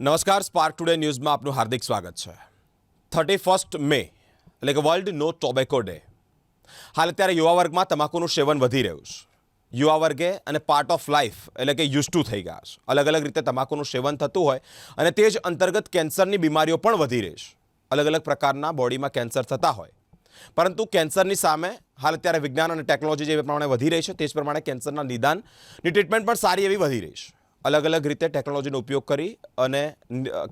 નમસ્કાર spark today ન્યૂઝમાં આપનું હાર્દિક સ્વાગત છે. થર્ટી ફર્સ્ટ મે, એટલે કે વર્લ્ડ નો ટોબેકો ડે હાલ અત્યારે યુવા વર્ગમાં તમાકુનું સેવન વધી રહ્યું છે. યુવા વર્ગે અને પાર્ટ ઓફ લાઈફ એટલે કે યુઝ ટુ થઈ ગયા છે. અલગ અલગ રીતે તમાકુનું સેવન થતું હોય અને તે જ અંતર્ગત કેન્સરની બીમારીઓ પણ વધી રહી છે. અલગ અલગ પ્રકારના બોડીમાં કેન્સર થતા હોય. પરંતુ કેન્સરની સામે હાલ અત્યારે વિજ્ઞાન અને ટેકનોલોજી જે પ્રમાણે વધી રહી છે, તે જ પ્રમાણે કેન્સરના નિદાનની ટ્રીટમેન્ટ પણ સારી એવી વધી રહી છે. અલગ અલગ રીતે ટેકનોલોજીનો ઉપયોગ કરી અને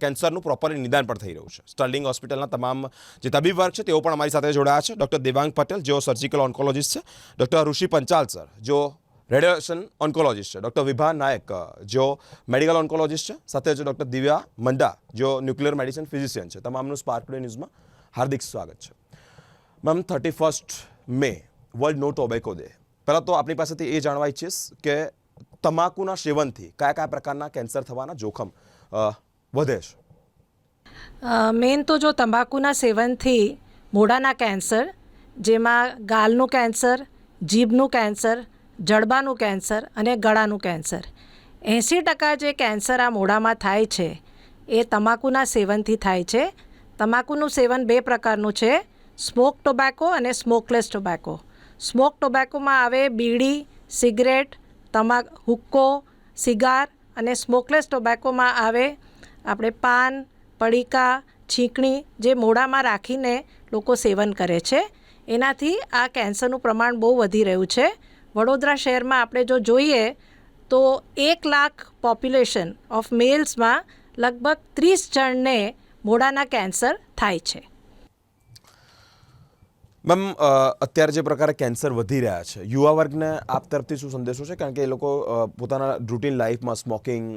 કેન્સરનું પ્રોપરલી નિદાન પણ થઈ રહ્યું છે. સ્ટર્લિંગ હોસ્પિટલના તમામ જે તબીબ વર્ગ છે, તેઓ પણ અમારી સાથે જોડાયા છે. ડૉક્ટર દેવાંગ પટેલ, જેઓ સર્જિકલ ઓન્કોલોજીસ્ટ છે. ડૉક્ટર ઋષિ પંચાલ સર જો રેડિયેશન ઓન્કોલોજીસ્ટ છે. ડૉક્ટર વિભા નાયક જેઓ મેડિકલ ઓન્કોલોજીસ્ટ છે. સાથે જ ડૉક્ટર દિવ્યા મંડા, જેઓ ન્યુક્લિયર મેડિસિન ફિઝિશિયન છે. તમામનું સ્પાર્ક ટુડે ન્યૂઝમાં હાર્દિક સ્વાગત છે. Ma'am thirty first May world no tobacco day પહેલાં તો આપણી પાસેથી એ જાણવા ઈચ્છીશ કે તમાકુના સેવનથી કયા કયા પ્રકારના કેન્સર થવાના જોખમ વધે છે? મેઇન તો જો તંબાકુના સેવનથી મોઢાના કેન્સર, જેમાં ગાલનું કેન્સર, જીભનું કેન્સર, જડબાનું કેન્સર અને ગળાનું કેન્સર. એંસી ટકા જે કેન્સર આ મોઢામાં થાય છે, એ તમાકુના સેવનથી થાય છે. તમાકુનું સેવન બે પ્રકારનું છે, સ્મોક ટોબેકો અને સ્મોકલેસ ટોબેકો. સ્મોક ટોબેકોમાં આવે બીડી, સિગરેટ તમાક, હુક્કો, સિગાર અને સ્મોકલેસ ટોબેકોમાં આવે. આપણે પાન, પડીકા, છીંકણી જે મોઢામાં રાખીને લોકો સેવન કરે છે. એનાથી આ કેન્સરનું પ્રમાણ બહુ વધી રહ્યું છે. વડોદરા શહેરમાં આપણે જો જોઈએ તો એક લાખ પોપ્યુલેશન ઓફ મેલ્સમાં લગભગ ત્રીસ જણને મોઢાના કેન્સર થાય છે. મેમ અત્યારે જે પ્રકારે કેન્સર વધી રહ્યા છે, યુવા વર્ગને આપ તરફથી શું સંદેશો છે? કારણ કે એ લોકો પોતાના રૂટીન લાઈફમાં સ્મોકિંગ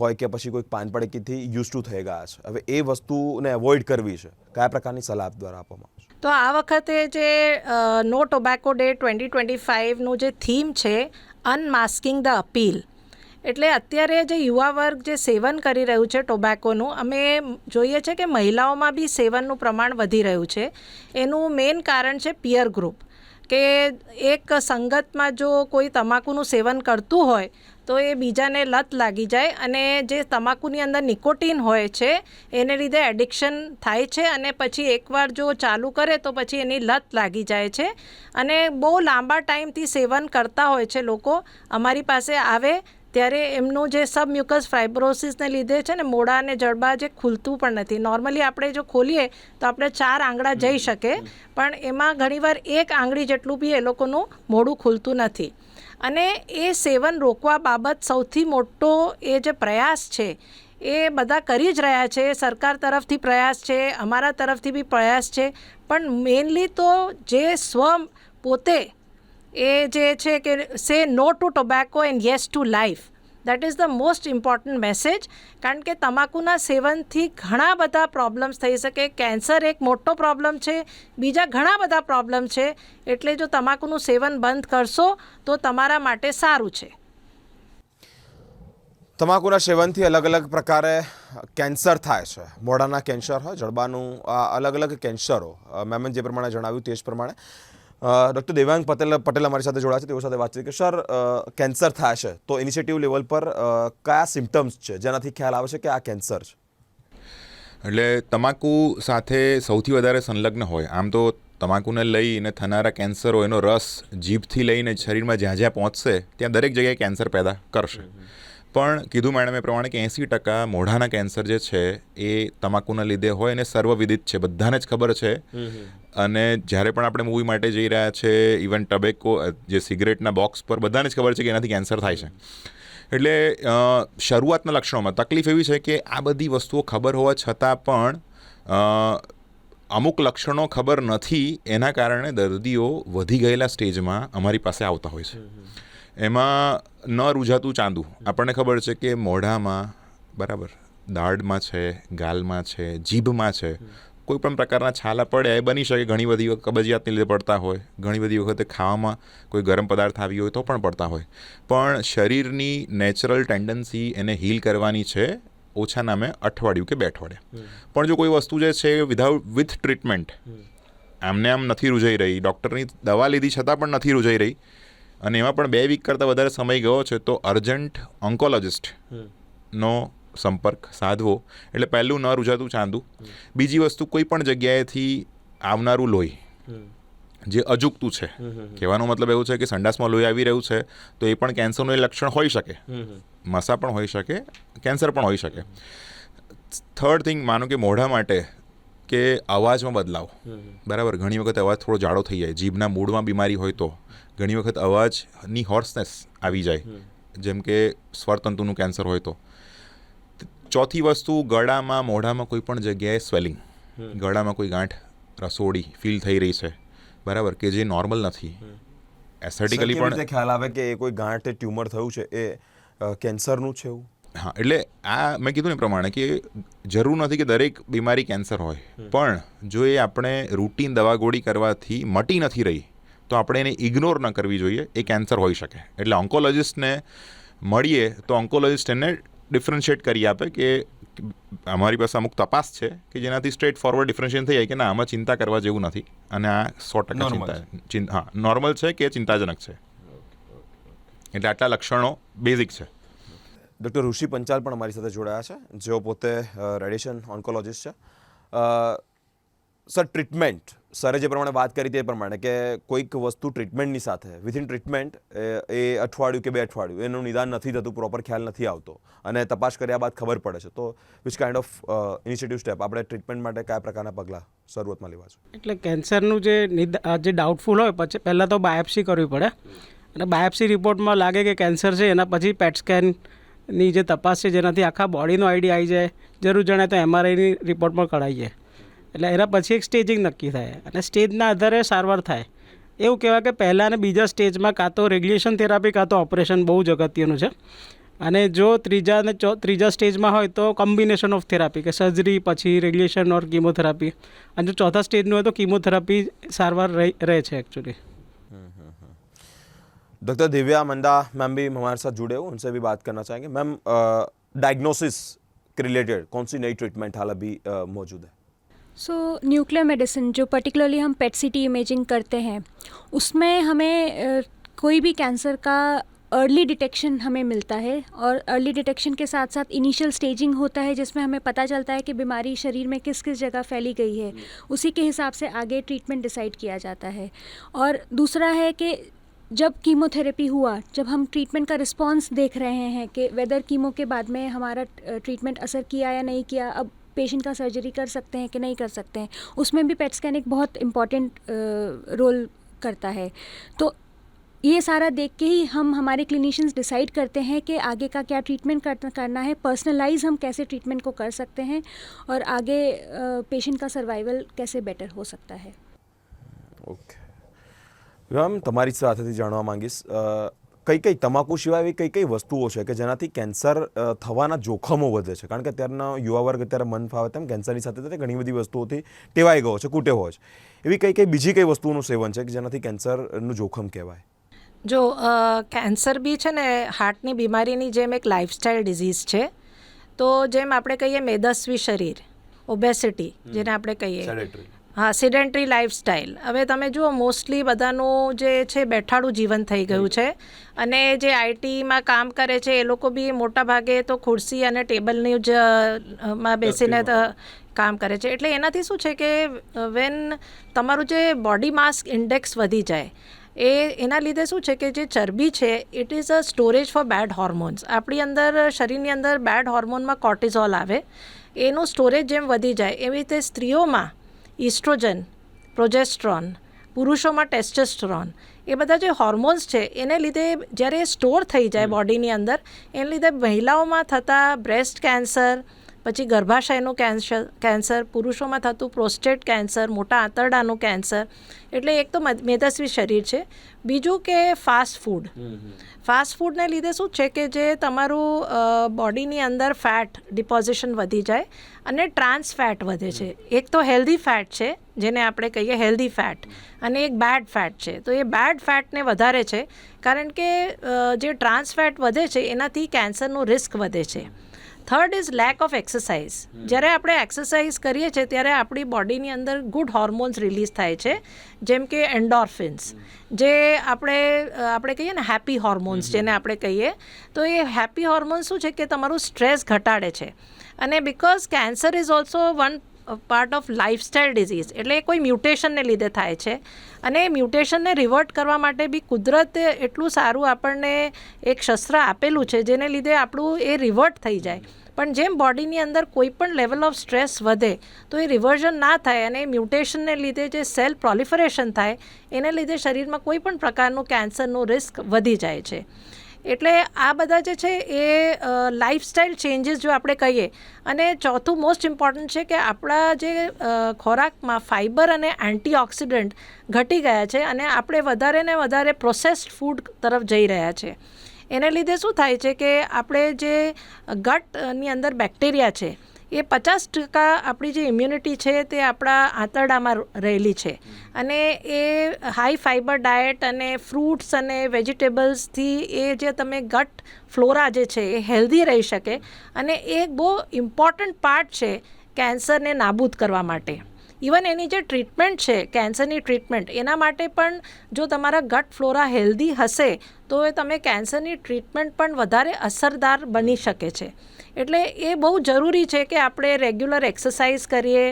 હોય કે પછી કોઈક પાન પડકીથી યુઝ ટુ થઈ ગયા છે. હવે એ વસ્તુને એવોઇડ કરવી છે. કયા પ્રકારની સલાહ દ્વારા આપવામાં તો આ વખતે જે no tobacco day twenty twenty ફાઇવનું જે થીમ છે અનમાસ્કિંગ ધ અપીલ એટલે અત્યારે જે યુવા વર્ગ જે સેવન કરી રહ્યું છે ટોબેકોનું, અમે જોઈએ છે કે મહિલાઓમાં બી સેવનનું પ્રમાણ વધી રહ્યું છે. એનું મેઇન કારણ છે પિયર ગ્રુપ કે એક સંગતમાં જો કોઈ તમાકુનું સેવન કરતું હોય, તો એ બીજાને લત લાગી જાય અને જે તમાકુની અંદર નિકોટીન હોય છે, એને લીધે એડિક્શન થાય છે અને પછી એકવાર જો ચાલુ કરે તો પછી એની લત લાગી જાય છે. અને બહુ લાંબા ટાઈમથી સેવન કરતા હોય છે લોકો. અમારી પાસે આવે ત્યારે એમનું જે સબમ્યુકસ ફાઇબ્રોસિસને લીધે છે ને મોડા અને જડબા જે ખુલતું પણ નથી. નોર્મલી આપણે જો ખોલીએ તો આપણે ચાર આંગળા જઈ શકે પણ એમાં ઘણીવાર એક આંગળી જેટલું બી એ લોકોનું મોડું ખુલતું નથી. અને એ સેવન રોકવા બાબત સૌથી મોટો એ જે પ્રયાસ છે એ બધા કરી જ રહ્યા છે. સરકાર તરફથી પ્રયાસ છે અમારા તરફથી બી પ્રયાસ છે. પણ મેઇનલી તો જે સ્વ પોતે એ જે છે કે say no to tobacco and yes to life. That is the most important message કારણ કે તમાકુના સેવનથી ઘણા બધા પ્રોબ્લેમ્સ થઈ શકે. કેન્સર એક મોટો પ્રોબ્લેમ છે. બીજા ઘણા બધા પ્રોબ્લેમ છે. એટલે જો તમાકુનું સેવન બંધ કરશો, તો તમારા માટે સારું છે. તમાકુના સેવનથી અલગ અલગ પ્રકારે કેન્સર થાય છે. મોઢાના કેન્સર હોય, જડબાનું અલગ અલગ કેન્સરો. મેમન મેમે જે પ્રમાણે જણાવ્યું તે જ પ્રમાણે. ડૉક્ટર દેવાંગ પટેલ પટેલ અમારી સાથે જોડાયા છે. તેઓ સાથે વાતચીત કે સર કેન્સર છે. તો ઇનિશિયેટિવ લેવલ પર કયા સિમ્ટમ્સ છે? જેનાથી ખ્યાલ આવે છે કે આ કેન્સર છે? એટલે તમાકુ સાથે સૌથી વધારે સંલગ્ન હોય. આમ તો તમાકુને લઈને થનારા કેન્સરો એનો રસ જીભથી લઈને શરીરમાં જ્યાં જ્યાં પહોંચશે, ત્યાં દરેક જગ્યાએ કેન્સર પેદા કરશે. પણ કીધું મેડમ એ પ્રમાણે કે એંસી ટકા મોઢાના કેન્સર જે છે એ તમાકુના લીધે હોય અને સર્વવિદિત છે. બધાને જ ખબર છે. અને જ્યારે પણ આપણે મૂવી માટે જઈ રહ્યા છે ઇવન ટબેકો જે સિગરેટના બોક્સ પર બધાને જ ખબર છે કે એનાથી કેન્સર થાય છે. એટલે શરૂઆતના લક્ષણોમાં તકલીફ એવી છે કે આ બધી વસ્તુઓ ખબર હોવા છતાં પણ અમુક લક્ષણો ખબર નથી એના કારણે દર્દીઓ વધી ગયેલા સ્ટેજમાં અમારી પાસે આવતા હોય છે. એમાં ન રૂઝાતું ચાંદુ. આપણને ખબર છે કે મોઢામાં બરાબર દાઢમાં છે ગાલમાં છે જીભમાં છે કોઈ પણ પ્રકારના છાલા પડે એ બની શકે. ઘણી બધી વખત કબજિયાતને લીધે પડતા હોય. ઘણી બધી વખતે ખાવામાં કોઈ ગરમ પદાર્થ આવી હોય તો પણ પડતા હોય. પણ શરીરની નેચરલ ટેન્ડન્સી એને હીલ કરવાની છે ઓછા નામે અઠવાડિયું કે બે અઠવાડિયા. પણ જો કોઈ વસ્તુ જે છે વિધાઉટ વિથ ટ્રીટમેન્ટ આમને આમ નથી રૂજાઈ રહી ડૉક્ટરની દવા લીધી છતાં પણ નથી રૂજાઈ રહી અને એમાં પણ બે વીક કરતાં વધારે સમય ગયો છે તો અર્જન્ટ ઓન્કોલોજીસ્ટનો સંપર્ક સાધવો. એટલે પહેલું ન રૂજાતું ચાંદું. બીજી વસ્તુ કોઈ પણ જગ્યાએથી આવનારું લોહી જે અજુકતું છે. કહેવાનો મતલબ એવું છે કે સંડાસમાં લોહી આવી રહ્યું છે તો એ પણ કેન્સરનું એ લક્ષણ હોઈ શકે. મસા પણ હોઈ શકે કેન્સર પણ હોઈ શકે. થર્ડ થિંગ માનો કે મોઢા માટે કે અવાજમાં બદલાવ. બરાબર? ઘણી વખત અવાજ થોડો જાડો થઈ જાય. જીભના મૂળમાં બીમારી હોય તો. ઘણી વખત અવાજની હોર્સનેસ આવી જાય. જેમ કે સ્વરતંતુનું કેન્સર હોય તો. ચોથી વસ્તુ ગળામાં મોઢામાં કોઈ પણ જગ્યાએ સ્વેલિંગ. ગળામાં કોઈ ગાંઠ રસોડી ફીલ થઈ રહી છે. બરાબર? કે જે નોર્મલ નથી. એસ્થેટિકલી પણ ખ્યાલ આવે કે એ કોઈ ગાંઠ ટ્યુમર થયું છે? એ કેન્સરનું છે એવું? હા એટલે આ મેં કીધું ને પ્રમાણે કે જરૂર નથી કે દરેક બીમારી કેન્સર હોય. પણ જો એ આપણે રૂટીન દવા ગોળી કરવાથી મટી નથી રહી તો આપણે એને ઇગ્નોર ન કરવી જોઈએ એ કેન્સર હોઈ શકે. એટલે ઓન્કોલોજિસ્ટને મળીએ તો ઓન્કોલોજિસ્ટ એને ડિફરન્શિએટ કરી આપે કે અમારી પાસે અમુક તપાસ છે કે જેનાથી સ્ટ્રેટ ફોરવર્ડ ડિફરન્શિએટ થઈ જાય કે ના આમાં ચિંતા કરવા જેવું નથી. અને આ સો ટકા ચિંતા હા નોર્મલ છે કે ચિંતાજનક છે? એટલે આટલા લક્ષણો બેઝિક છે. ડૉક્ટર ઋષિ પંચાલ પણ અમારી સાથે જોડાયા છે, જેઓ પોતે રેડિયેશન ઓન્કોલોજિસ્ટ છે. સર, ટ્રીટમેન્ટ, સરે જે પ્રમાણે વાત કરી તે પ્રમાણે કે કોઈક વસ્તુ ટ્રીટમેન્ટની સાથે વિથિન ટ્રીટમેન્ટ, એ અઠવાડિયું કે બે અઠવાડિયું, એનું નિદાન નથી થતું, પ્રોપર ખ્યાલ નથી આવતો, અને તપાસ કર્યા બાદ ખબર પડે છે. તો which kind of initiative step આપણે ટ્રીટમેન્ટ માટે કયા પ્રકારના પગલાં શરૂઆતમાં લેવા છે? એટલે કેન્સરનું જે જે ડાઉટફુલ હોય, પછી પહેલાં તો બાયોપ્સી કરવી પડે. અને બાયોપ્સી રિપોર્ટમાં લાગે કે કેન્સર છે, એના પછી પેટ સ્કેનની જે તપાસ છે જેનાથી આખા બોડીનો આઈડિયા આવી જાય. જરૂર જણાય તો એમઆરઆઈની રિપોર્ટ પણ કઢાઈએ એટલે એના પછી એક સ્ટેજિંગ નક્કી થાય. અને સ્ટેજના આધારે સારવાર થાય. એવું કહેવાય કે પહેલાં અને બીજા સ્ટેજમાં કાં તો રેગ્યુલેશન થેરાપી, કાં તો ઓપરેશન બહુ જ અગત્યનું છે. અને જો ત્રીજા અને ચો, ત્રીજા સ્ટેજમાં હોય તો કોમ્બિનેશન ઓફ થેરાપી, કે સર્જરી, પછી રેગ્યુલેશન ઓર કીમોથેરાપી. અને જો ચોથા સ્ટેજનું હોય તો કીમોથેરાપી સારવાર રહે છે actually doctor Divya Manda ma'am भी हमारे साथ जुड़े हो उनसे भी बात करना चाहेंगे। मैम डायग्नोसिस के रिलेटेड कौन सी नई ट्रीटमेंट हाल अभी मौजूद है? सो न्यूक्लियर मेडिसिन जो पर्टिकुलरली हम पेट सिटी इमेजिंग करते हैं उसमें हमें अ, कोई भी कैंसर का अर्ली डिटेक्शन हमें मिलता है और अर्ली डिटेक्शन के साथ साथ इनिशियल स्टेजिंग होता है जिसमें हमें पता चलता है कि बीमारी शरीर में किस किस जगह फैली गई है। उसी के हिसाब से आगे ट्रीटमेंट डिसाइड किया जाता है। और दूसरा है कि जब कीमोथेरेपी हुआ, जब हम ट्रीटमेंट का रिस्पांस देख रहे हैं कि वेदर कीमो के बाद में हमारा ट्रीटमेंट असर किया या नहीं किया, अब पेशेंट का सर्जरी कर सकते हैं कि नहीं कर सकते हैं, उसमें भी पेट स्कैन एक बहुत इंपॉर्टेंट रोल करता है। तो ये सारा देख के ही हम, हमारे क्लिनिशियंस डिसाइड करते हैं कि आगे का क्या ट्रीटमेंट करना है पर्सनलाइज हम कैसे ट्रीटमेंट को कर सकते हैं और आगे पेशेंट का सर्वाइवल कैसे बेटर हो सकता है। ઓકે મેમ તમારી સાથેથી જાણવા માંગીશ. કઈ કઈ તમાકુ સિવાય એવી કઈ કઈ વસ્તુઓ છે કે જેનાથી કેન્સર થવાના જોખમો વધે છે? કારણ કે અત્યારના યુવા વર્ગ અત્યારે મન ફાવે તેમ કેન્સરની સાથે સાથે ઘણી બધી વસ્તુઓથી ટેવાઈ ગયો છે કૂટેવો છે. એવી કઈ કઈ બીજી કઈ વસ્તુઓનું સેવન છે કે જેનાથી કેન્સરનું જોખમ કહેવાય? જો કેન્સર બી છે ને હાર્ટની બીમારીની જેમ એક લાઇફસ્ટાઇલ ડિઝીઝ છે. તો જેમ આપણે કહીએ મેદસ્વી શરીર ઓબેસિટી જેને આપણે કહીએ. હા સિડેન્ટરી લાઇફસ્ટાઇલ હવે તમે જુઓ મોસ્ટલી બધાનું જે છે બેઠાડું જીવન થઈ ગયું છે. અને જે આઈટીમાં કામ કરે છે એ લોકો બી મોટા ભાગે તો ખુરશી અને ટેબલની જ માં બેસીને કામ કરે છે. એટલે એનાથી શું છે કે વેન તમારું જે બોડી માસ ઇન્ડેક્સ વધી જાય એ એના લીધે શું છે કે જે ચરબી છે it is a storage for bad hormones આપણી અંદર શરીરની અંદર બેડ હોર્મોનમાં કોર્ટિઝોલ આવે. એનું સ્ટોરેજ જેમ વધી જાય એવી રીતે સ્ત્રીઓમાં ઇસ્ટ્રોજન પ્રોજેસ્ટ્રોન પુરુષોમાં ટેસ્ટેસ્ટ્રોન એ બધા જે હોર્મોન્સ છે એને લીધે જ્યારે સ્ટોર થઈ જાય બોડીની અંદર એને લીધે મહિલાઓમાં થતા બ્રેસ્ટ કેન્સર પછી ગર્ભાશયનું કેન્સર કેન્સર પુરુષોમાં થતું પ્રોસ્ટેટ કેન્સર મોટા આંતરડાનું કેન્સર એટલે એક તો મદ- મેદસ્વી શરીર છે. બીજું કે ફાસ્ટ ફૂડ ફાસ્ટ ફૂડને લીધે શું છે કે જે તમારું બોડીની અંદર ફેટ ડિપોઝિશન વધી જાય અને ટ્રાન્સ ફેટ વધે છે. એક તો હેલ્ધી ફેટ છે જેને આપણે કહીએ હેલ્ધી ફેટ અને એક બેડ ફેટ છે. તો એ બેડ ફેટને વધારે છે કારણ કે જે ટ્રાન્સ ફેટ વધે છે એનાથી કેન્સરનું રિસ્ક વધે છે. Third is lack of exercise જ્યારે આપણે એક્સરસાઇઝ કરીએ છીએ ત્યારે આપણી બોડીની અંદર ગુડ હોર્મોન્સ રિલીઝ થાય છે જેમ કે એન્ડોર્ફિન્સ જે આપણે આપણે કહીએ ને હેપી હોર્મોન્સ જેને આપણે કહીએ. તો એ હેપી હોર્મોન્સ શું છે? કે તમારું સ્ટ્રેસ ઘટાડે છે. અને because cancer is also one part of lifestyle disease એટલે એ કોઈ મ્યુટેશનને લીધે થાય છે. અને એ મ્યુટેશનને રિવર્ટ કરવા માટે બી કુદરતે એટલું સારું આપણને એક શસ્ત્ર આપેલું છે, જેને લીધે આપણું એ રિવર્ટ થઈ જાય. પણ જેમ બોડીની અંદર કોઈ પણ લેવલ ઓફ સ્ટ્રેસ વધે, તો એ રિવર્ઝન ના થાય અને મ્યુટેશનને લીધે જે સેલ પ્રોલિફરેશન થાય, એને લીધે શરીરમાં કોઈ પણ પ્રકારનું કેન્સરનું રિસ્ક વધી જાય છે. એટલે આ બધા જે છે એ લાઈફસ્ટાઈલ ચેન્જીસ જો આપણે કહીએ, અને ચોથું મોસ્ટ ઇમ્પોર્ટન્ટ છે કે આપણા જે ખોરાકમાં ફાઇબર અને એન્ટીઓક્સિડન્ટ ઘટી ગયા છે અને આપણે વધારે ને વધારે પ્રોસેસ્ડ ફૂડ તરફ જઈ રહ્યા છે. એને લીધે શું થાય છે કે આપણે જે ગટની અંદર બેક્ટેરિયા છે એ પચાસ ટકા આપણી જે ઇમ્યુનિટી છે તે આપણા આંતરડામાં રહેલી છે. અને એ હાઈ ફાઇબર ડાયટ અને ફ્રૂટ્સ અને વેજીટેબલ્સથી એ જે તમે ગટ ફ્લોરા જે છે એ હેલ્ધી રહી શકે અને એ બહુ ઇમ્પોર્ટન્ટ પાર્ટ છે કેન્સરને નાબૂદ કરવા માટે. ઇવન એની જે ટ્રીટમેન્ટ છે કેન્સરની ટ્રીટમેન્ટ એના માટે પણ જો તમારા ગટ ફ્લોરા હેલ્ધી હશે, તો એ તમે કેન્સરની ટ્રીટમેન્ટ પણ વધારે અસરદાર બની શકે છે. એટલે એ બહુ જરૂરી છે કે આપણે રેગ્યુલર એક્સરસાઇઝ કરીએ,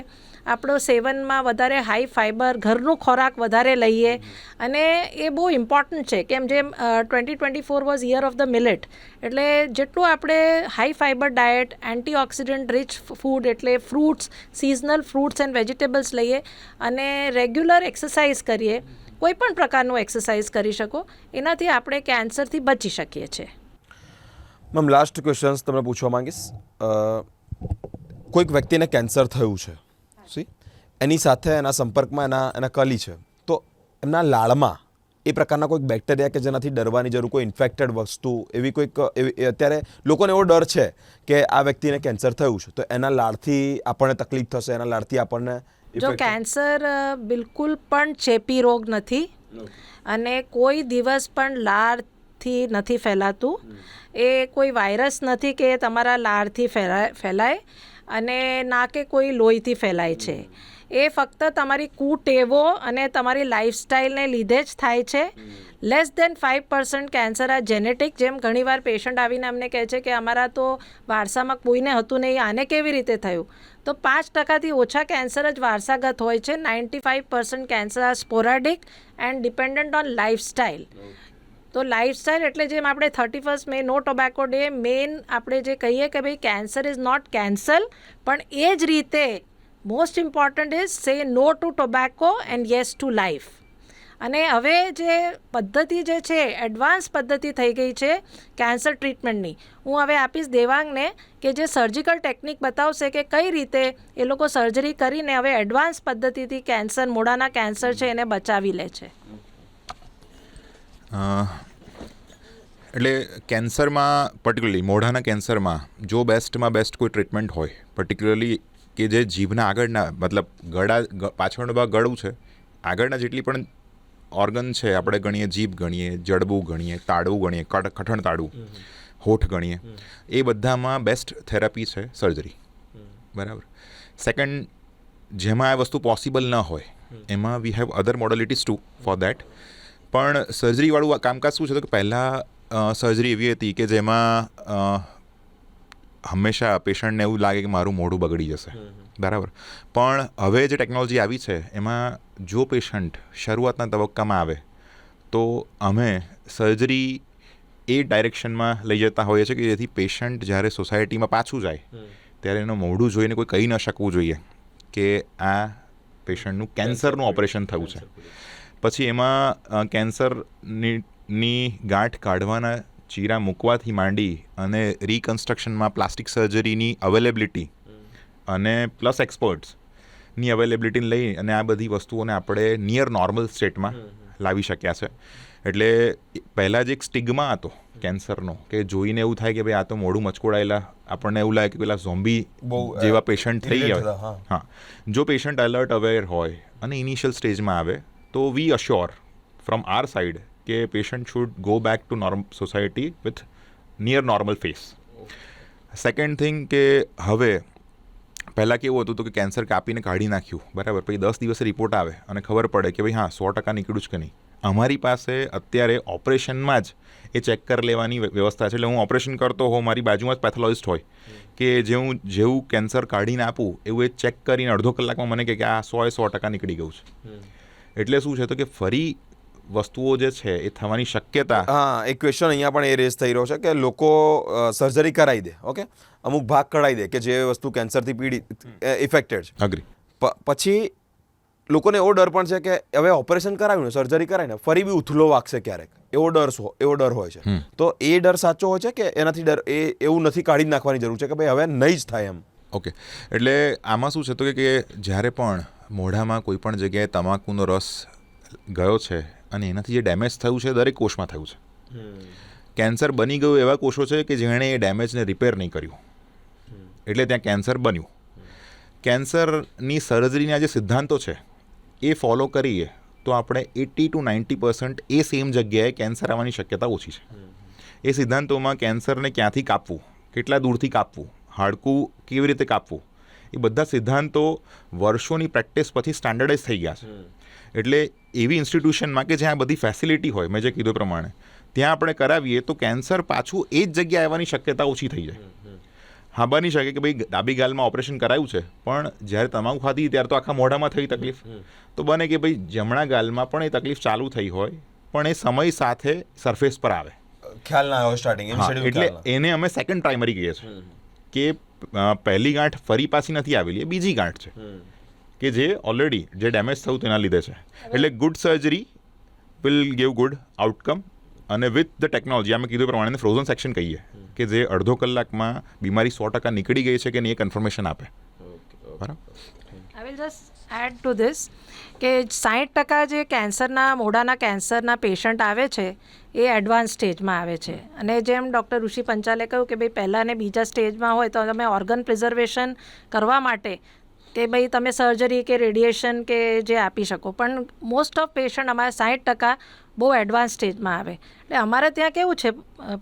આપણો સેવનમાં વધારે હાઈ ફાઇબર ઘરનો ખોરાક વધારે લઈએ. અને એ બહુ ઇમ્પોર્ટન્ટ છે કેમ જેમ twenty twenty four was year of the millet એટલે જેટલું આપણે high fibre diet antioxidant rich food એટલે fruits seasonal fruits and vegetables લઈએ અને રેગ્યુલર એક્સરસાઇઝ કરીએ. કોઈ પણ પ્રકારનું એક્સરસાઇઝ કરી શકો. એનાથી આપણે કેન્સરથી બચી શકીએ છીએ. મેમ લાસ્ટ ક્વેશ્ચન્સ તમને પૂછવા માંગીશ. કોઈક વ્યક્તિને કેન્સર થયું છે સી એની સાથે એના સંપર્કમાં એના એના કલી છે. તો એમના લાળમાં એ પ્રકારના કોઈક બેક્ટેરિયા કે જેનાથી ડરવાની જરૂર કોઈ ઇન્ફેક્ટેડ વસ્તુ એવી કોઈક એવી અત્યારે લોકોને એવો ડર છે કે આ વ્યક્તિને કેન્સર થયું છે. તો એના લાળથી આપણને તકલીફ થશે એના લાળથી આપણને જો કેન્સર બિલકુલ પણ ચેપી રોગ નથી અને કોઈ દિવસ પણ લાળથી નથી ફેલાતું. એ કોઈ વાયરસ નથી કે તમારા લાળથી ફેલાય ફેલાય અને ના કે કોઈ લોહીથી ફેલાય છે. એ ફક્ત તમારી કુટેવો અને તમારી લાઇફસ્ટાઈલને લીધે જ થાય છે. Less than five percent cancer આ જેનેટિક જેમ ઘણીવાર પેશન્ટ આવીને અમને કહે છે કે અમારા તો વારસામાં કોઈને હતું નહીં, આને કેવી રીતે થયું? તો પાંચ ટકાથી ઓછા કેન્સર જ વારસાગત હોય છે. નાઇન્ટી ફાઇવ પર્સન્ટ કેન્સર આ sporadic and dependent on lifestyle તો લાઈફસ્ટાઈલ એટલે જેમ આપણે thirty first May no tobacco day main આપણે જે કહીએ કે ભાઈ કેન્સર ઇઝ નોટ કેન્સલ પણ એ જ રીતે most important is say no to tobacco and yes to life અને હવે જે પદ્ધતિ જે છે એડવાન્સ પદ્ધતિ થઈ ગઈ છે કેન્સર ટ્રીટમેન્ટની હું હવે આપીશ દેવાંગને કે જે સર્જિકલ ટેકનિક બતાવશે કે કઈ રીતે એ લોકો સર્જરી કરીને હવે એડવાન્સ પદ્ધતિથી કેન્સર મોડાના કેન્સર છે એને બચાવી લે છે. એટલે કેન્સરમાં પર્ટિક્યુલરલી મોઢાના કેન્સરમાં જો બેસ્ટમાં બેસ્ટ કોઈ ટ્રીટમેન્ટ હોય પર્ટિક્યુલરલી કે જે જીભના આગળના મતલબ ગળા પાછળનો ભાગ ગળું છે આગળના જેટલી પણ ઓર્ગન છે આપણે ગણીએ જીભ ગણીએ જડબું ગણીએ તાળવું ગણીએ કઠણ તાળવું હોઠ ગણીએ એ બધામાં બેસ્ટ થેરાપી છે સર્જરી બરાબર. સેકન્ડ જેમાં આ વસ્તુ પોસિબલ ન હોય એમાં we have other modalities to for that પણ સર્જરીવાળું કામકાજ શું છે? તો કે પહેલાં સર્જરી એવી હતી કે જેમાં હંમેશા પેશન્ટને એવું લાગે કે મારું મોઢું બગડી જશે. બરાબર? પણ હવે જે ટેકનોલોજી આવી છે એમાં જો પેશન્ટ શરૂઆતના તબક્કામાં આવે તો અમે સર્જરી એ ડાયરેક્શનમાં લઈ જતા હોઈએ છીએ કે જેથી પેશન્ટ જ્યારે સોસાયટીમાં પાછું જાય ત્યારે એનું મોઢું જોઈને કોઈ કહી ન શકવું જોઈએ કે આ પેશન્ટનું કેન્સરનું ઓપરેશન થયું છે. પછી એમાં કેન્સરની ની ગાંઠ કાઢવાના ચીરા મૂકવાથી માંડી અને રિકન્સ્ટ્રક્શનમાં પ્લાસ્ટિક સર્જરીની અવેલેબિલિટી અને પ્લસ એક્સપર્ટ્સની અવેલેબિલિટીને લઈ અને આ બધી વસ્તુઓને આપણે નિયર નોર્મલ સ્ટેટમાં લાવી શક્યા છે. એટલે પહેલાં જે એક સ્ટિગમા હતો કેન્સરનો કે જોઈને એવું થાય કે ભાઈ આ તો મોઢું મચકોડાયેલા આપણને એવું લાગે કે પેલા ઝોમ્બી બહુ, જેવા પેશન્ટ થઈ ગયા હા. જો પેશન્ટ એલર્ટ અવેર હોય અને ઇનિશિયલ સ્ટેજમાં આવે તો we assure from our side કે patient should go back to norm society with near normal face second thing કે હવે પહેલાં કેવું હતું કે કેન્સર કાપીને કાઢી નાખ્યું, બરાબર? પછી દસ દિવસે રિપોર્ટ આવે અને ખબર પડે કે ભાઈ હા, સો ટકા નીકળ્યું જ કે નહીં. અમારી પાસે અત્યારે ઓપરેશનમાં જ એ ચેક કરી લેવાની વ્યવસ્થા છે. એટલે હું ઓપરેશન કરતો હોઉં, મારી બાજુમાં જ પેથોલોજિસ્ટ હોય, કે જે હું જેવું કેન્સર કાઢીને આપું, એવું એ ચેક કરીને અડધો કલાકમાં મને કહે કે આ સો એ સો ટકા નીકળી ગયું છે. એટલે શું છે તો કે ફરી વસ્તુઓ જે છે એ થવાની શક્યતા હા એક ક્વેશ્ચન અહીંયા પણ એ રેઝ થઈ રહ્યો છે કે લોકો સર્જરી કરાવી દે ઓકે અમુક ભાગ કઢાવી દે કે જે વસ્તુ કેન્સરથી પીડિત ઇફેક્ટેડ છે. અગ્રી પછી લોકોને એવો ડર પણ છે કે હવે ઓપરેશન કરાવ્યું ને સર્જરી કરાવીને ફરી બી ઉથલો વાગશે ક્યારેક. એવો ડર એવો ડર હોય છે. તો એ ડર સાચો હોય છે કે એનાથી ડર એ એવું નથી કાઢી નાખવાની જરૂર છે કે ભાઈ હવે નહીં જ થાય એમ? ઓકે એટલે આમાં શું છે તો કે જ્યારે પણ મોઢામાં કોઈ પણ જગ્યાએ તમાકુનો રસ ગયો છે અને એનાથી જે ડેમેજ થયું છે દરેક કોષમાં થયું છે. કેન્સર બની ગયું એવા કોષો છે કે જેણે એ ડેમેજને રિપેર નહીં કર્યું. એટલે ત્યાં કેન્સર બન્યું. કેન્સરની સર્જરીના જે સિદ્ધાંતો છે એ ફોલો કરીએ તો આપણે એટી ટુ નાઇન્ટી પર્સન્ટ એ સેમ જગ્યાએ કેન્સર આવવાની શક્યતા ઓછી છે. એ સિદ્ધાંતોમાં કેન્સરને ક્યાંથી કાપવું? કેટલા દૂરથી કાપવું? હાડકું કેવી રીતે કાપવું? એ બધા સિદ્ધાંતો વર્ષોની પ્રેક્ટિસ પછી સ્ટાન્ડર્ડાઇઝ થઈ ગયા છે. એટલે એવી ઇન્સ્ટિટ્યુશનમાં કે જ્યાં બધી ફેસિલિટી હોય મેં જે કીધું પ્રમાણે ત્યાં આપણે કરાવીએ તો કેન્સર પાછું એ જ જગ્યાએ આવવાની શક્યતા ઓછી થઈ જાય. હા બની શકે કે ભાઈ ડાબી ગાલમાં ઓપરેશન કરાયું છે પણ જ્યારે તમાકુ ખાધી ત્યારે તો આખા મોઢામાં થઈ તકલીફ. તો બને કે ભાઈ જમણા ગાલમાં પણ એ તકલીફ ચાલુ થઈ હોય પણ એ સમય સાથે સરફેસ પર આવે. ખ્યાલ ના આવ્યો સ્ટાર્ટિંગ એટલે એને અમે સેકન્ડ પ્રાઇમરી કહીએ છીએ કે પહેલી ગાંઠ ફરી પાછી નથી આવેલી એ બીજી ગાંઠ છે. કે જે ઓલરેડી જે ડેમેજ થયું તેના લીધે છે. એટલે good surgery will give good outcome અને વિથ ધ ટેકનોલોજી અમે કીધું પ્રમાણે ફ્રોઝન સેક્શન કહીએ કે જે અડધો કલાકમાં બીમારી સો ટકા નીકળી ગઈ છે કે નહીં એ કન્ફર્મેશન આપે. બરાબર? Will just add to this કે સાઠ ટકા જે કેન્સરના મોઢાના કેન્સરના પેશન્ટ આવે છે, એ એડવાન્સ સ્ટેજમાં આવે છે. અને જેમ ડૉક્ટર ઋષિ પંચાલે કહ્યું કે ભાઈ પહેલાં ને બીજા સ્ટેજમાં હોય તો તમે ઓર્ગન પ્રિઝર્વેશન કરવા માટે કે ભાઈ તમે સર્જરી કે રેડિયેશન કે જે આપી શકો. પણ મોસ્ટ ઓફ પેશન્ટ અમારે સાઠ ટકા બહુ એડવાન્સ સ્ટેજમાં આવે. એટલે અમારે ત્યાં કેવું છે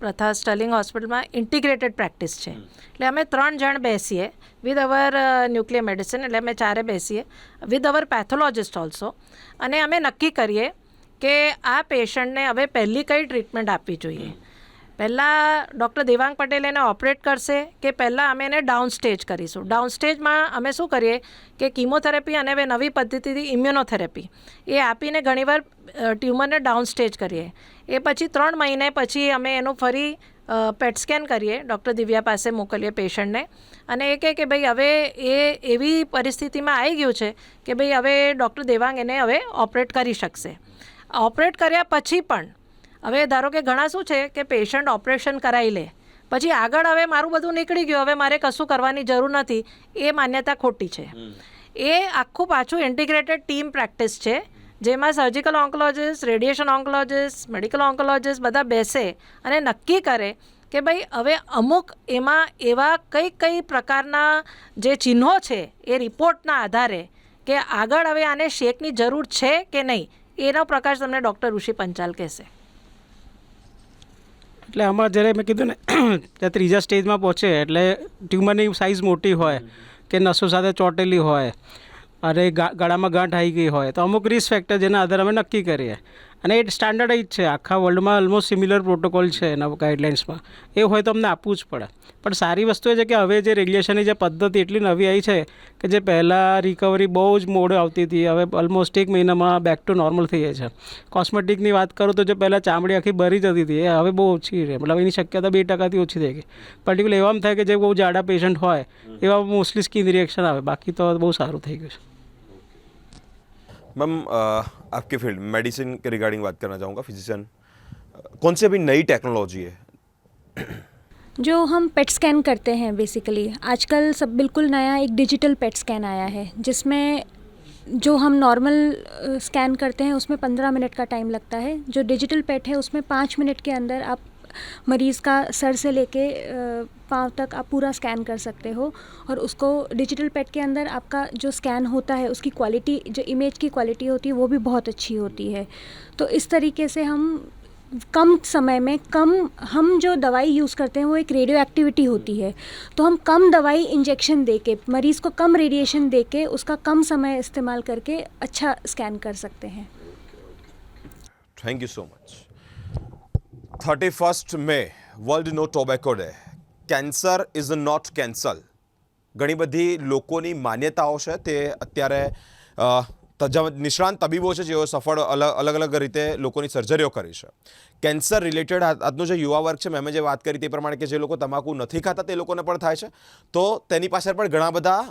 પ્રથા સ્ટર્લિંગ હોસ્પિટલમાં ઇન્ટિગ્રેટેડ પ્રેક્ટિસ છે. એટલે અમે ત્રણ જણ બેસીએ વિથ અવર ન્યુક્લિયર મેડિસિન એટલે અમે ચારે બેસીએ વિથ અવર પેથોલોજિસ્ટ ઓલ્સો અને અમે નક્કી કરીએ કે આ પેશન્ટને હવે પહેલી કઈ ટ્રીટમેન્ટ આપવી જોઈએ. પહેલાં ડૉક્ટર દેવાંગ પટેલ એને ઓપરેટ કરશે કે પહેલાં અમે એને ડાઉન સ્ટેજ કરીશું. ડાઉન સ્ટેજમાં અમે શું કરીએ કે કિમોથેરેપી અને હવે નવી પદ્ધતિથી ઇમ્યુનોથેરેપી. એ આપીને ઘણીવાર ટ્યુમરને ડાઉન સ્ટેજ કરીએ. એ પછી ત્રણ મહિને પછી અમે એનું ફરી પેટ સ્કેન કરીએ, ડૉક્ટર દિવ્યા પાસે મોકલીએ પેશન્ટને. અને એ કહે કે ભાઈ હવે એ એવી પરિસ્થિતિમાં આવી ગયું છે કે ભાઈ હવે ડૉક્ટર દેવાંગ એને હવે ઓપરેટ કરી શકશે. ઓપરેટ કર્યા પછી પણ હવે ધારો કે ઘણા શું છે કે પેશન્ટ ઓપરેશન કરાવી લે પછી આગળ હવે મારું બધું નીકળી ગયું હવે મારે કશું કરવાની જરૂર નથી એ માન્યતા ખોટી છે. એ આખું પાછું ઇન્ટિગ્રેટેડ ટીમ પ્રેક્ટિસ છે જેમાં surgical oncologist radiation oncologist medical oncologist બધા બેસે અને નક્કી કરે કે ભાઈ હવે અમુક એમાં એવા કઈ કઈ પ્રકારના જે ચિહ્નો છે એ રિપોર્ટના આધારે કે આગળ હવે આને શેકની જરૂર છે કે નહીં એનો પ્રકાશ તમને ડૉક્ટર ઋષિ પંચાલ કહેશે. એટલે આમાં જ્યારે મેં કીધું ને ત્યાં ત્રીજા સ્ટેજમાં પહોંચે, એટલે ટ્યુમરની સાઇઝ મોટી હોય કે નસો સાથે ચોંટેલી હોય, અને ગાળામાં ગાંઠ આવી ગઈ હોય, તો અમુક રિસ્ક ફેક્ટર જેના આધારે અમે નક્કી કરીએ. અને એ સ્ટાન્ડર્ડાઇઝ છે. આખા વર્લ્ડમાં ઓલમોસ્ટ સિમિલર પ્રોટોકોલ છે એના ગાઈડલાઇન્સમાં એ હોય તો અમને આપવું જ પડે. પણ સારી વસ્તુ એ છે કે હવે જે રેગ્યુલેશનની જે પદ્ધતિ એટલી નવી આવી છે કે જે પહેલાં રિકવરી બહુ જ મોડે આવતી હતી, હવે ઓલમોસ્ટ એક મહિનામાં બેક ટુ નોર્મલ થઈ જાય છે. કોસ્મેટિકની વાત કરું તો જે પહેલાં ચામડી આખી ભરી જતી હતી, એ હવે બહુ ઓછી રહે. મતલબ એની શક્યતા બે ટકાથી ઓછી થઈ ગઈ. પર્ટિક્યુલર એવામાં થાય કે જે બહુ જાડા પેશન્ટ હોય, એવા મોસ્ટલી સ્કિન રિએક્શન આવે. બાકી તો બહુ સારું થઈ ગયું છે. मैम आपके फ़ील्ड मेडिसिन के रिगार्डिंग बात करना चाहूँगा फिजिशियन कौन सी अभी नई टेक्नोलॉजी है? जो हम पेट स्कैन करते हैं बेसिकली आजकल सब बिल्कुल नया एक डिजिटल पेट स्कैन आया है, जिसमें जो हम नॉर्मल स्कैन करते हैं, उसमें पंद्रह मिनट का टाइम लगता है. जो डिजिटल पेट है, उसमें पाँच मिनट के अंदर आप मरीज़ का सर से लेके पाँव तक आप पूरा स्कैन कर सकते हो और उसको डिजिटल पेट के अंदर आपका जो स्कैन होता है, उसकी क्वालिटी, जो इमेज की क्वालिटी होती है, वो भी बहुत अच्छी होती है। तो इस तरीके से हम कम समय में कम, हम जो दवाई यूज़ करते हैं, वो एक रेडियो एक्टिविटी होती है। तो हम कम दवाई इंजेक्शन दे के मरीज़ को कम रेडिएशन दे के उसका कम समय इस्तेमाल करके अच्छा स्कैन कर सकते हैं। Thank you so much thirty first May world no tobacco day cancer is not cancel ઘણી બધી લોકોની માન્યતાઓ છે, તે અત્યારે નિષ્ણાંત તબીબો છે જેઓ સફળ અલગ અલગ અલગ રીતે લોકોની સર્જરીઓ કરી છે. કેન્સર રિલેટેડ આજનો જે યુવા વર્ગ છે, મેં જે વાત કરી તે પ્રમાણે કે જે લોકો તમાકુ નથી ખાતા, તે લોકોને પણ થાય છે. તો તેની પાછળ પણ ઘણા બધા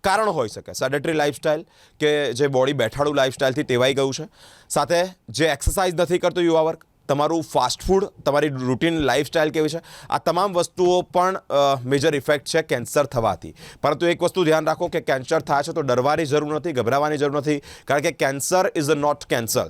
કારણો હોઈ શકે. સેડેટરી લાઇફસ્ટાઇલ કે જે બોડી બેઠાડું લાઇફસ્ટાઇલથી ટેવાઈ ગયું છે. સાથે જે એક્સરસાઇઝ નથી કરતું યુવા વર્ગ તમારું ફાસ્ટફૂડ તમારી રૂટીન લાઇફસ્ટાઇલ કેવી છે? આ તમામ વસ્તુઓ પણ મેજર ઇફેક્ટ છે કેન્સર થવાથી. પરંતુ એક વસ્તુ ધ્યાન રાખો કે કેન્સર થાય છે તો ડરવાની જરૂર નથી, ગભરાવાની જરૂર નથી. કારણ કે કેન્સર ઇઝ નોટ કેન્સર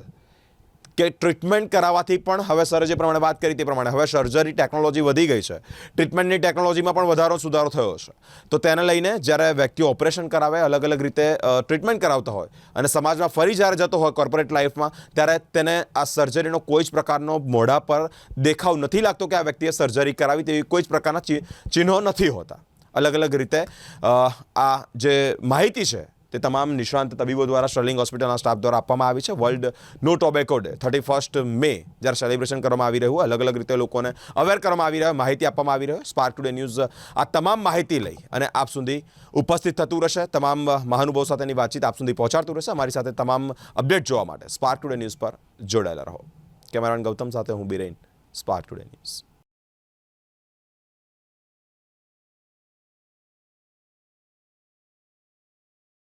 કે ટ્રીટમેન્ટ કરાવવાથી પણ હવે સરે જે પ્રમાણે વાત કરી તે પ્રમાણે હવે સર્જરી ટેકનોલોજી વધી ગઈ છે. ટ્રીટમેન્ટની ટેકનોલોજીમાં પણ વધારો સુધારો થયો છે. તો તેને લઈને જ્યારે વ્યક્તિઓ ઓપરેશન કરાવે અલગ અલગ રીતે ટ્રીટમેન્ટ કરાવતા હોય અને સમાજમાં ફરી જ્યારે જતો હોય કોર્પોરેટ લાઈફમાં ત્યારે તેને આ સર્જરીનો કોઈ જ પ્રકારનો મોઢા પર દેખાવ નથી લાગતો કે આ વ્યક્તિએ સર્જરી કરાવી તેવી કોઈ જ પ્રકારના ચિહ્નો નથી હોતા. અલગ અલગ રીતે આ જે માહિતી છે તે તમામ નિષ્ણાંત તબીબો દ્વારા સ્ટર્લિંગ હોસ્પિટલના સ્ટાફ દ્વારા આપવામાં આવી છે. World no tobacco day thirty first May જ્યારે સેલિબ્રેશન કરવામાં આવી રહ્યું અલગ અલગ રીતે લોકોને અવેર કરવામાં આવી રહ્યો, માહિતી આપવામાં આવી રહ્યો. સ્પાર્ક ટુડે ન્યૂઝ આ તમામ માહિતી લઈ અને આપ સુધી ઉપસ્થિત થતું રહેશે. તમામ મહાનુભાવ સાથેની વાતચીત આપ સુધી પહોંચાડતું રહેશે. અમારી સાથે તમામ અપડેટ જોવા માટે સ્પાર્ક ટુડે ન્યૂઝ પર જોડાયેલા રહો. કેમેરામેન ગૌતમ સાથે હું બિરેન સ્પાર્ક ટુડે ન્યૂઝ